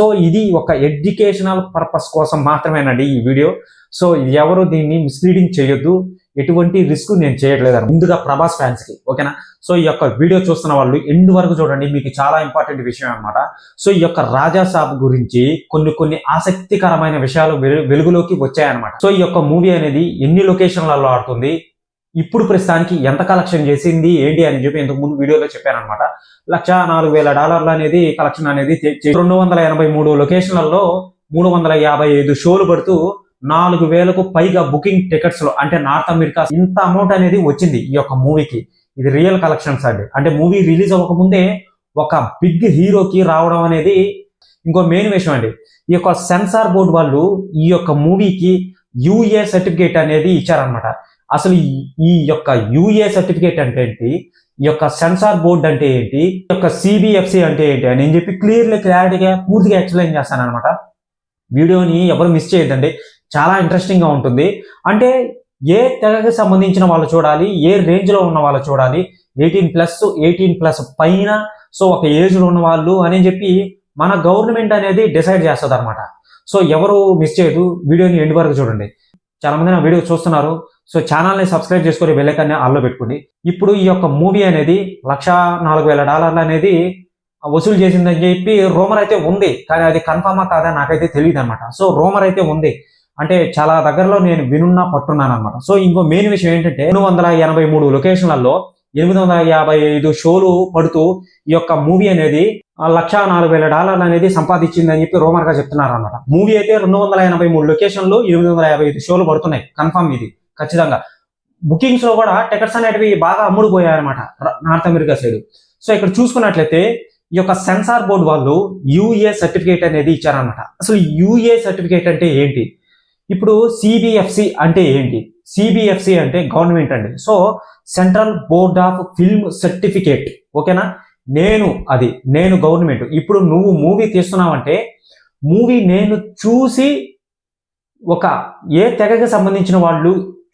So ఇది ఒక educational purpose కోసం మాత్రమేనండి ఈ వీడియో. సో ఎవరు దీన్ని మిస్లీడింగ్ చేయొద్దు. ఎటువంటి రిస్క్ నేను చేయట్లేదు ముందుగా ప్రభాస్ ఫ్యాన్స్కి ఓకేనా సో ఈ యొక్క వీడియో చూస్తున్న వాళ్ళు ఎండ్ వరకు చూడండి. మీకు చాలా ఇంపార్టెంట్ విషయం అనమాట సో ఈ యొక్క రాజా సాబ్ గురించి కొన్ని కొన్ని ఆసక్తికరమైన విషయాలు వెలు- వెలుగులోకి వచ్చాయన్నమాట. సో ఈ యొక్క మూవీ అనేది ఎన్ని లొకేషన్లలో ఆడుతుంది? ఇప్పుడు ప్రస్తుతానికి ఎంత కలెక్షన్ చేసింది ఏంటి అని చెప్పి ఇంతకు ముందు వీడియోలో చెప్పానమాట లక్ష నాలుగు వేల డాలర్లు అనేది కలెక్షన్ అనేది రెండు వందల ఎనభై మూడు లొకేషన్లలో మూడు వందల యాభై ఐదు షోలు పడుతూ నాలుగు వేలకు పైగా బుకింగ్ టికెట్స్లో అంటే నార్త్ అమెరికా ఇంత అమౌంట్ అనేది వచ్చింది ఈ యొక్క మూవీకి. ఇది రియల్ కలెక్షన్స్ అండి. అంటే మూవీ రిలీజ్ అవ్వక ముందే ఒక బిగ్ హీరోకి రావడం అనేది ఇంకో మెయిన్ విషయం అండి. ఈ యొక్క సెన్సార్ బోర్డు వాళ్ళు ఈ యొక్క మూవీకి యూఏ సర్టిఫికేట్ అనేది ఇచ్చారనమాట అసలు ఈ- ఈ యొక్క యూఏ సర్టిఫికేట్ అంటే ఏంటి? ఈ యొక్క సెన్సార్ బోర్డ్ అంటే ఏంటి? ఈ యొక్క సిబిఎఫ్సి అంటే ఏంటి? అని నేను చెప్పి క్లియర్లీ క్లారిటీగా పూర్తిగా ఎక్స్ప్లెయిన్ చేస్తాను అనమాట వీడియోని ఎవరు మిస్ చేయొద్దండి. చాలా ఇంట్రెస్టింగ్గా ఉంటుంది. అంటే ఏ తెగకి సంబంధించిన వాళ్ళు చూడాలి ఏ రేంజ్లో ఉన్న వాళ్ళు చూడాలి ఎయిటీన్ ప్లస్ ఎయిటీన్ ప్లస్ పైన సో ఒక ఏజ్లో ఉన్న వాళ్ళు అని చెప్పి మన గవర్నమెంట్ అనేది డిసైడ్ చేస్తుంది అనమాట సో ఎవరు మిస్ చేయదు వీడియోని ఎండ్ వరకు చూడండి. చాలా మంది నా వీడియో చూస్తున్నారు. సో ఛానల్ని సబ్స్క్రైబ్ చేసుకొని వెళ్ళకనే ఆల్లో పెట్టుకోండి. ఇప్పుడు ఈ యొక్క మూవీ అనేది లక్ష నాలుగు వేల డాలర్లు అనేది వసూలు చేసిందని చెప్పి రోమర్ అయితే ఉంది. కానీ అది కన్ఫర్మా కాదా నాకైతే తెలియదు అనమాట సో రోమర్ అయితే ఉంది. అంటే చాలా దగ్గరలో నేను వినున్నా పట్టున్నాను అనమాట సో ఇంకో మెయిన్ విషయం ఏంటంటే రెండు వందల ఎనభై మూడు లొకేషన్లలో ఎనిమిది వందల యాభై ఐదు షోలు పడుతూ ఈ యొక్క మూవీ అనేది లక్ష నాలుగు వేల డాలర్లు అనేది సంపాదించింది అని చెప్పి రోమర్గా చెప్తున్నారు అనమాట మూవీ అయితే రెండు వందల ఎనభై మూడు లొకేషన్లు ఎనిమిది వందల యాభై ఐదు షోలు పడుతున్నాయి. కన్ఫర్మ్ ఇది. ఖచ్చితంగా. బుకింగ్స్లో కూడా టికెట్స్ అనేటివి బాగా అమ్ముడుపోయాయి అనమాట నార్త్ అమెరికా సైడ్ సో ఇక్కడ చూసుకున్నట్లయితే ఈ యొక్క సెన్సార్ బోర్డు వాళ్ళు యూఏ సర్టిఫికేట్ అనేది ఇచ్చారనమాట అసలు యూఏ సర్టిఫికేట్ అంటే ఏంటి? ఇప్పుడు సిబిఎఫ్సి అంటే ఏంటి? సిబిఎఫ్సి అంటే గవర్నమెంట్ అండి. So central board of film certificate ఓకేనా? నేను అది నేను గవర్నమెంట్ ఇప్పుడు నువ్వు మూవీ తీస్తున్నావంటే మూవీ నేను చూసి ఒక ఏ తెగకి సంబంధించిన వాళ్ళు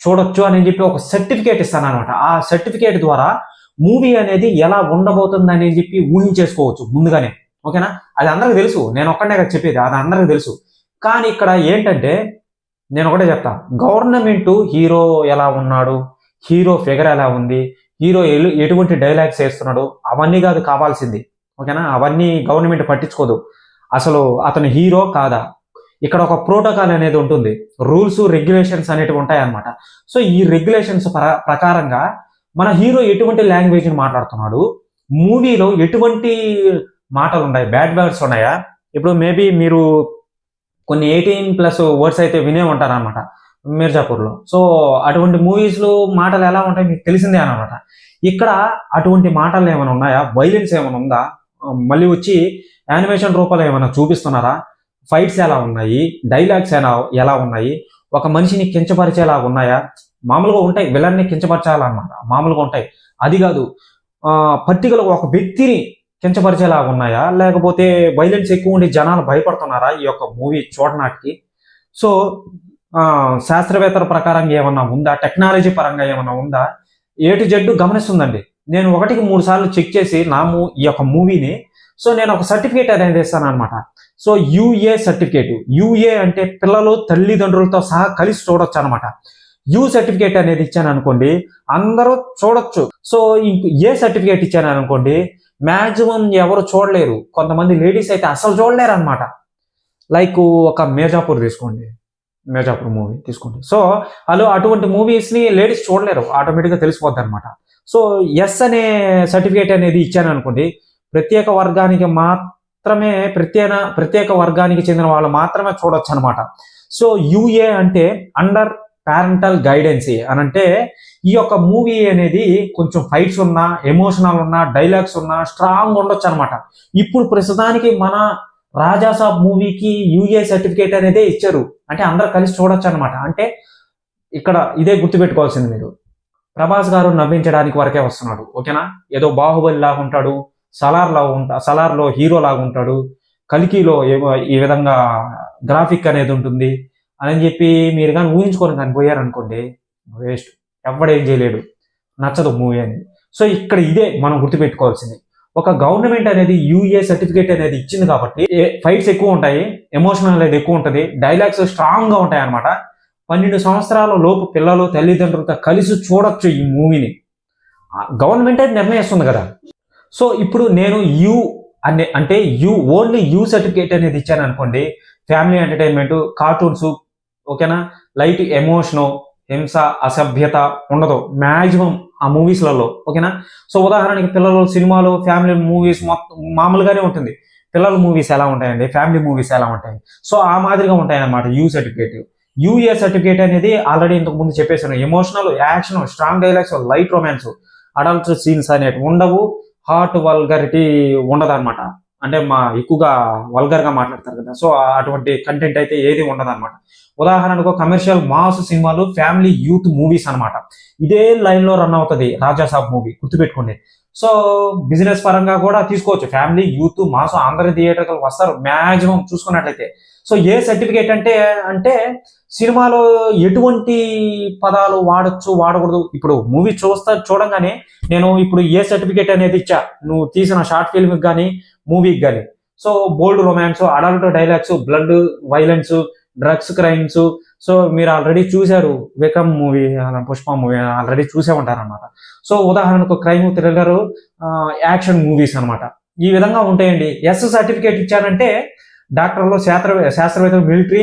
చూడొచ్చు అని చెప్పి ఒక సర్టిఫికేట్ ఇస్తాను అనమాట ఆ సర్టిఫికేట్ ద్వారా మూవీ అనేది ఎలా ఉండబోతుంది అని చెప్పి ఊహించేసుకోవచ్చు ముందుగానే. ఓకేనా? అది అందరికి తెలుసు. నేను ఒక్కడే కదా చెప్పేది. అది అందరికి తెలుసు. కానీ ఇక్కడ ఏంటంటే నేను ఒకటే చెప్తా. గవర్నమెంట్ హీరో ఎలా ఉన్నాడు? హీరో ఫిగర్ ఎలా ఉంది? హీరో ఎటువంటి డైలాగ్స్ వేస్తున్నాడు? అవన్నీ కాదు కావాల్సింది. ఓకేనా? అవన్నీ గవర్నమెంట్ పట్టించుకోదు. అసలు అతను హీరో కాదా? ఇక్కడ ఒక ప్రోటోకాల్ అనేది ఉంటుంది. రూల్స్ రెగ్యులేషన్స్ అనేటివి ఉంటాయన్నమాట. సో ఈ రెగ్యులేషన్స్ ప్రకారంగా మన హీరో ఎటువంటి లాంగ్వేజ్ని మాట్లాడుతున్నాడు? మూవీలో ఎటువంటి మాటలు ఉన్నాయి బ్యాడ్ వర్డ్స్ ఉన్నాయా? ఇప్పుడు మేబీ మీరు కొన్ని ఎయిటీన్ ప్లస్ వర్డ్స్ అయితే వినే ఉంటారనమాట మీర్జాపూర్లో సో అటువంటి మూవీస్లో మాటలు ఎలా ఉంటాయి మీకు తెలిసిందే అనమాట ఇక్కడ అటువంటి మాటలు ఏమైనా ఉన్నాయా? వైలెన్స్ ఏమైనా ఉందా? మళ్ళీ వచ్చి యానిమేషన్ రూపాలు ఏమైనా చూపిస్తున్నారా? ఫైట్స్ ఎలా ఉన్నాయి? డైలాగ్స్ ఎలా ఎలా ఉన్నాయి? ఒక మనిషిని కించపరిచేలా ఉన్నాయా? మామూలుగా ఉంటాయి విలన్ని కించపరచాలన్నమాట. మామూలుగా ఉంటాయి. అది కాదు. పర్టికులర్ ఒక వ్యక్తిని కించపరిచేలా ఉన్నాయా? లేకపోతే వైలెన్స్ ఎక్కువ ఉండి జనాలు భయపడుతున్నారా ఈ యొక్క మూవీ చూడనాటికి? సో శాస్త్రవేత్తల ప్రకారంగా ఏమన్నా ఉందా? టెక్నాలజీ పరంగా ఏమన్నా ఉందా? ఏటు జడ్డు గమనిస్తుందండి. నేను ఒకటికి మూడు సార్లు చెక్ చేసి నా మూ ఈ యొక్క మూవీని సో నేను ఒక సర్టిఫికేట్ అనేది ఇస్తాను అనమాట సో యుఏ సర్టిఫికేట్. యుఏ అంటే పిల్లలు తల్లిదండ్రులతో సహా కలిసి చూడొచ్చు అనమాట యూ సర్టిఫికేట్ అనేది ఇచ్చాను అనుకోండి అందరూ చూడొచ్చు. సో ఇంక ఏ సర్టిఫికేట్ ఇచ్చాను అనుకోండి మాక్సిమం ఎవరు చూడలేరు. కొంతమంది లేడీస్ అయితే అసలు చూడలేరు అనమాట లైక్ ఒక మేజాపూర్ తీసుకోండి. మేజాపూర్ మూవీ తీసుకోండి. సో వాళ్ళు అటువంటి మూవీస్ని లేడీస్ చూడలేరు. ఆటోమేటిక్గా తెలిసిపోద్ది అనమాట సో ఎస్ అనే సర్టిఫికేట్ అనేది ఇచ్చాను అనుకోండి ప్రత్యేక వర్గానికి మాత్రమే ప్రత్యేక ప్రత్యేక వర్గానికి చెందిన వాళ్ళు మాత్రమే చూడొచ్చు అనమాట సో యుఏ అంటే అండర్ పేరెంటల్ గైడెన్సీ అని అంటే ఈ యొక్క మూవీ అనేది కొంచెం ఫైట్స్ ఉన్నా ఎమోషనల్ ఉన్నా డైలాగ్స్ ఉన్నా స్ట్రాంగ్ ఉండొచ్చు అనమాట ఇప్పుడు ప్రస్తుతానికి మన రాజాసాబ్ మూవీకి యూఏ సర్టిఫికేట్ అనేది ఇచ్చారు. అంటే అందరు కలిసి చూడొచ్చు అనమాట అంటే ఇక్కడ ఇదే గుర్తుపెట్టుకోవాల్సింది మీరు. ప్రభాస్ గారు నవ్వించడానికి వరకే వస్తున్నాడు. ఓకేనా? ఏదో బాహుబలి లాగా ఉంటాడు. సలార్ లాగా ఉంటా సలార్లో హీరో లాగా ఉంటాడు. కలికిలో ఏమో ఈ విధంగా గ్రాఫిక్ అనేది ఉంటుంది అని చెప్పి మీరు కానీ ఊహించుకొని కానీ పోయారనుకోండి వేస్ట్. ఎవడేం చేయలేడు. నచ్చదు మూవీ అని. సో ఇక్కడ ఇదే మనం గుర్తుపెట్టుకోవాల్సింది. ఒక గవర్నమెంట్ అనేది యూఏ సర్టిఫికేట్ అనేది ఇచ్చింది కాబట్టి ఫైట్స్ ఎక్కువ ఉంటాయి ఎమోషనల్ అనేది ఎక్కువ ఉంటుంది డైలాగ్స్ స్ట్రాంగ్గా ఉంటాయి అనమాట పన్నెండు సంవత్సరాల లోపు పిల్లలు తల్లిదండ్రులతో కలిసి చూడొచ్చు ఈ మూవీని. గవర్నమెంట్ నిర్ణయిస్తుంది కదా. సో ఇప్పుడు నేను యూ అనే అంటే యూ ఓన్లీ యూ సర్టిఫికేట్ అనేది ఇచ్చాను అనుకోండి. ఫ్యామిలీ ఎంటర్టైన్మెంట్ కార్టూన్స్ ఓకేనా? లైట్ ఎమోషను హింస అసభ్యత ఉండదు. మ్యాక్సిమం ఆ మూవీస్లలో ఓకేనా? సో ఉదాహరణకి పిల్లలు సినిమాలు ఫ్యామిలీ మూవీస్ మొత్తం మామూలుగానే ఉంటుంది. పిల్లల మూవీస్ ఎలా ఉంటాయండి? ఫ్యామిలీ మూవీస్ ఎలా ఉంటాయి? సో ఆ మాదిరిగా ఉంటాయన్నమాట యూ సర్టిఫికేట్. యూఏ సర్టిఫికేట్ అనేది ఆల్రెడీ ఇంతకు ముందు చెప్పేసాను emotional action strong dialogues light romance adult scenes అనేవి ఉండవు. హార్ట్ వల్గరిటీ ఉండదన్నమాట. అంటే మా ఎక్కువగా వల్గర్గా మాట్లాడతారు కదా సో అటువంటి కంటెంట్ అయితే ఏది ఉండదన్నమాట. ఉదాహరణకు కమర్షియల్ మాస్ సినిమాలు ఫ్యామిలీ యూత్ మూవీస్ అన్నమాట. ఇదే లైన్లో రన్ అవుతుంది రాజాసాబ్ మూవీ గుర్తుపెట్టుకోండి. సో బిజినెస్ పరంగా కూడా తీసుకోవచ్చు. ఫ్యామిలీ యూత్ మాస్ ఆంధ్ర థియేటర్కి వస్తారు. మ్యాక్సిమం చూసుకున్నట్లయితే సో ఏ సర్టిఫికేట్ అంటే అంటే సినిమాలో ఎటువంటి పదాలు వాడచ్చు వాడకూడదు. ఇప్పుడు మూవీ చూస్తా చూడంగానే నేను ఇప్పుడు ఏ సర్టిఫికేట్ అనేది ఇచ్చా? నువ్వు తీసిన షార్ట్ ఫిల్మ్కి కానీ మూవీకి కానీ so bold romance adult dialogues blood violence drugs crimes so మీరు ఆల్రెడీ చూశారు వికమ్ మూవీ పుష్ప మూవీ ఆల్రెడీ చూసే ఉంటారనమాట సో ఉదాహరణకు క్రైమ్ థ్రిల్లర్ యాక్షన్ మూవీస్ అనమాట ఈ విధంగా ఉంటాయండి. ఎస్ సర్టిఫికేట్ ఇచ్చారంటే డాక్టర్లు శాస్త్ర శాస్త్రవేత్తలు మిలిటరీ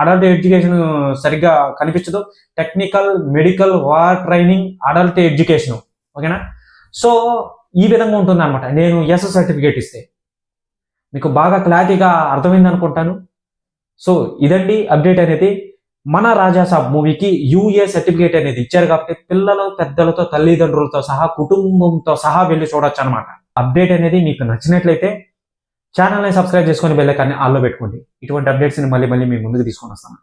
అడల్ట్ ఎడ్యుకేషన్ సరిగ్గా కనిపించదు. Technical medical war training adult education. ఓకేనా? సో ఈ విధంగా ఉంటుంది అనమాట నేను ఎస్ సర్టిఫికేట్ ఇస్తే. మీకు బాగా క్లారిటీగా అర్థమైంది అనుకుంటాను. సో ఇదండి అప్డేట్ అనేది. మన రాజాసాబ్ మూవీకి యూఏ సర్టిఫికేట్ అనేది ఇచ్చారు కాబట్టి పిల్లలు పెద్దలతో తల్లిదండ్రులతో సహా కుటుంబంతో సహా వెళ్ళి చూడొచ్చు అనమాట అప్డేట్ అనేది మీకు నచ్చినట్లయితే ఛానల్ని సబ్స్క్రైబ్ చేసుకొని బెల్లైకాన్ని ఆల్లో పెట్టుకోండి. ఇటువంటి అప్డేట్స్ని మళ్ళీ మళ్ళీ మీ ముందుకు తీసుకొని వస్తాను.